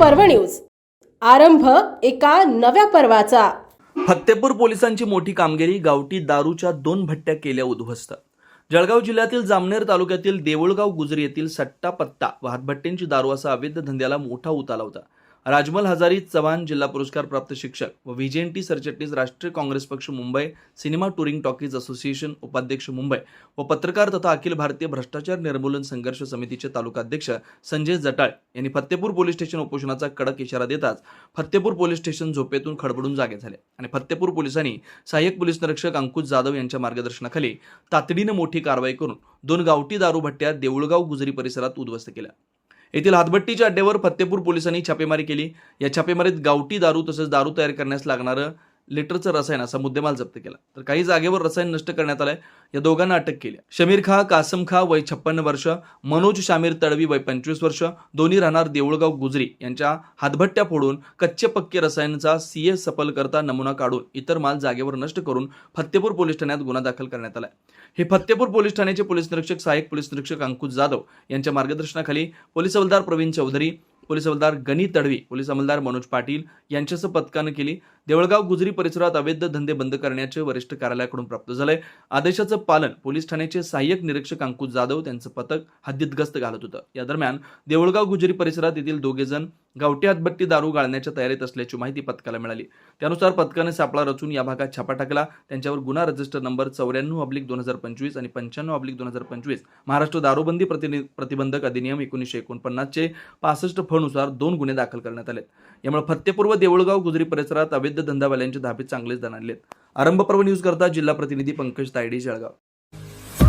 पर्व न्यूज. आरंभ एका नव्या पर्वाचा. फत्तेपूर पोलिसांची मोठी कामगिरी गावठी दारूच्या दोन भट्ट्या केल्या उद्ध्वस्त. जळगाव जिल्ह्यातील जामनेर तालुक्यातील देऊळगाव गुजरी येथील सट्टा पत्ता व दारू असा अवैध धंद्याला मोठा उताला होता. राजमल हजारी चव्हाण जिल्हा पुरस्कार प्राप्त शिक्षक व व्हीजेएनटी सरचिटणीस राष्ट्रीय काँग्रेस पक्ष Mumbai cinema touring talkies association उपाध्यक्ष मुंबई व पत्रकार तथा अखिल भारतीय भ्रष्टाचार निर्मूलन संघर्ष समितीचे तालुकाध्यक्ष संजय जटाळ यांनी फत्तेपूर पोलीस स्टेशन उपोषणाचा कडक इशारा देताच फत्तेपूर पोलीस स्टेशन झोपेतून खडबडून जागे झाले आणि फत्तेपूर पोलिसांनी सहाय्यक पोलीस निरीक्षक अंकुश जाधव यांच्या मार्गदर्शनाखाली तातडीनं मोठी कारवाई करून दोन गावठी दारू भट्ट्या देऊळगाव गुजरी परिसरात उद्ध्वस्त केल्या. येथील हातभट्टीच्या अड्ड्यावर फत्तेपूर पोलिसांनी छापेमारी केली. या छापेमारीत गावठी दारू तसंच दारू तयार करण्यास लागणारं लिटरचं रसायन असा मुद्देमाल जप्त केला. तर काही जागेवर रसायन नष्ट करण्यात आलंय. या दोघांना अटक केली शमीर खा कासम खा वय छप्पन्न वर्ष मनोज शामीर तडवी वय पंचवीस वर्ष दोन्ही राहणार देऊळगाव गुजरी यांच्या हातभट्ट्या फोडून कच्चे पक्के रसायनचा सीए सफल करता नमुना काढून इतर माल जागेवर नष्ट करून फत्तेपूर पोलीस ठाण्यात गुन्हा दाखल करण्यात आलाय. हे फत्तेपूर पोलीस ठाण्याचे पोलीस निरीक्षक सहाय्यक पोलीस निरीक्षक अंकुश जाधव यांच्या मार्गदर्शनाखाली पोलीस हवालदार प्रवीण चौधरी पोलीस हवालदार गणी तडवी पोलीस अंमलदार मनोज पाटील यांच्यासह पथकानं केली. देवळगाव गुजरी परिसरात अवैध धंदे बंद करण्याचे वरिष्ठ कार्यालयाकडून प्राप्त झालंय. आदेशाचं पालन पोलीस ठाण्याचे सहाय्यक निरीक्षक अंकुश जाधव त्यांचं पथक हद्दीत गस्त घालत होतं. या दरम्यान देवळगाव गुजरी परिसरात येथील दोघे जण गावठी हातबट्टी दारू गाळण्याच्या तयारीत असल्याची माहिती पथकाला मिळाली. त्यानुसार पथकाने सापळा रचून या भागात छापा टाकला. त्यांच्यावर गुन्हा रजिस्टर नंबर चौऱ्याण्णव अब्लिक दोन हजार पंचवीस आणि पंच्याण्णव अब्लिक दोन हजार पंचवीस महाराष्ट्र दारूबंदी प्रतिनि प्रतिबंधक अधिनियम एकोणीसशे एकोणपन्नासचे पासष्ट फनुसार दोन गुन्हे दाखल करण्यात आले यामुळे फत्तेपूर्व देऊळगाव गुजरी परिसरात अवैध धंदावाल्यांचे धाबीत चांगलेच दणाणलेत आहेत पर्व न्यूज करता जिल्हा प्रतिनिधी पंकज तायडे जळगाव.